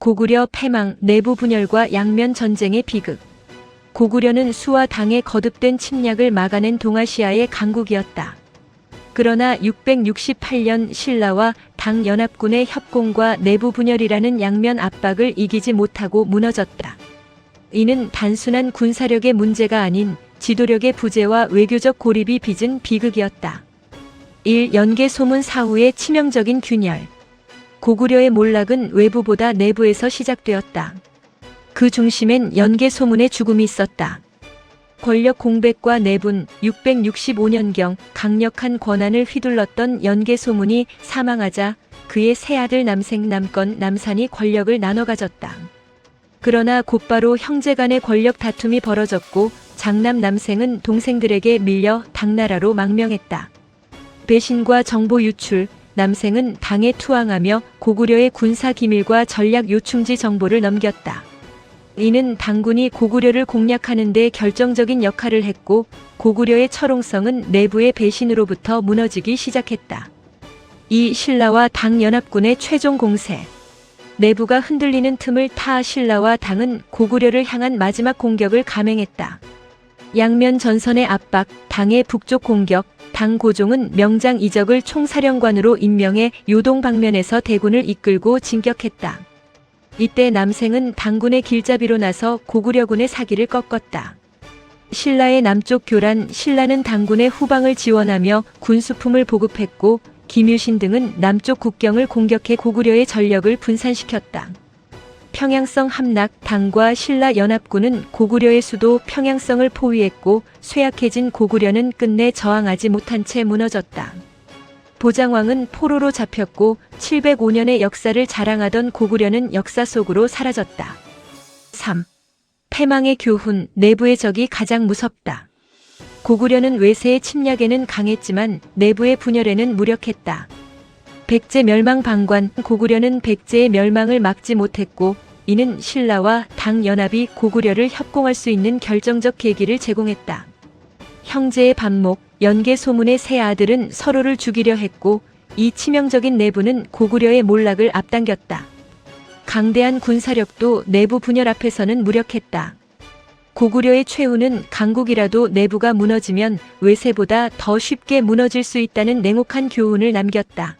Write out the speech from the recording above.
고구려 패망 내부 분열과 양면 전쟁의 비극. 고구려는 수와 당의 거듭된 침략을 막아낸 동아시아의 강국이었다. 그러나 668년 신라와 당 연합군의 협공과 내부 분열이라는 양면 압박을 이기지 못하고 무너졌다. 이는 단순한 군사력의 문제가 아닌 지도력의 부재와 외교적 고립이 빚은 비극이었다. 1. 연개 소문 사후의 치명적인 균열. 고구려의 몰락은 외부보다 내부에서 시작되었다. 그 중심엔 연개 소문의 죽음이 있었다. 권력 공백과 내분 665년경 강력한 권한을 휘둘렀던 연개 소문이 사망하자 그의 새 아들 남생 남건 남산이 권력을 나눠 가졌다. 그러나 곧바로 형제 간의 권력 다툼이 벌어졌고 장남 남생은 동생들에게 밀려 당나라로 망명했다. 배신과 정보 유출, 남생은 당에 투항하며 고구려의 군사 기밀과 전략 요충지 정보를 넘겼다. 이는 당군이 고구려를 공략하는 데 결정적인 역할을 했고 고구려의 철옹성은 내부의 배신으로부터 무너지기 시작했다. 이 신라와 당 연합군의 최종 공세. 내부가 흔들리는 틈을 타 신라와 당은 고구려를 향한 마지막 공격을 감행했다. 양면 전선의 압박, 당의 북쪽 공격, 당 고종은 명장 이적을 총사령관으로 임명해 요동 방면에서 대군을 이끌고 진격했다. 이때 남생은 당군의 길잡이로 나서 고구려군의 사기를 꺾었다. 신라의 남쪽 교란 신라는 당군의 후방을 지원하며 군수품을 보급했고 김유신 등은 남쪽 국경을 공격해 고구려의 전력을 분산시켰다. 평양성 함락 당과 신라 연합군은 고구려의 수도 평양성을 포위했고 쇠약해진 고구려는 끝내 저항하지 못한 채 무너졌다. 보장왕은 포로로 잡혔고 705년의 역사를 자랑하던 고구려는 역사 속으로 사라졌다. 3. 패망의 교훈, 내부의 적이 가장 무섭다. 고구려는 외세의 침략에는 강했지만 내부의 분열에는 무력했다. 백제 멸망 방관, 고구려는 백제의 멸망을 막지 못했고 이는 신라와 당 연합이 고구려를 협공할 수 있는 결정적 계기를 제공했다. 형제의 반목, 연계 소문의 세 아들은 서로를 죽이려 했고 이 치명적인 내부는 고구려의 몰락을 앞당겼다. 강대한 군사력도 내부 분열 앞에서는 무력했다. 고구려의 최후는 강국이라도 내부가 무너지면 외세보다 더 쉽게 무너질 수 있다는 냉혹한 교훈을 남겼다.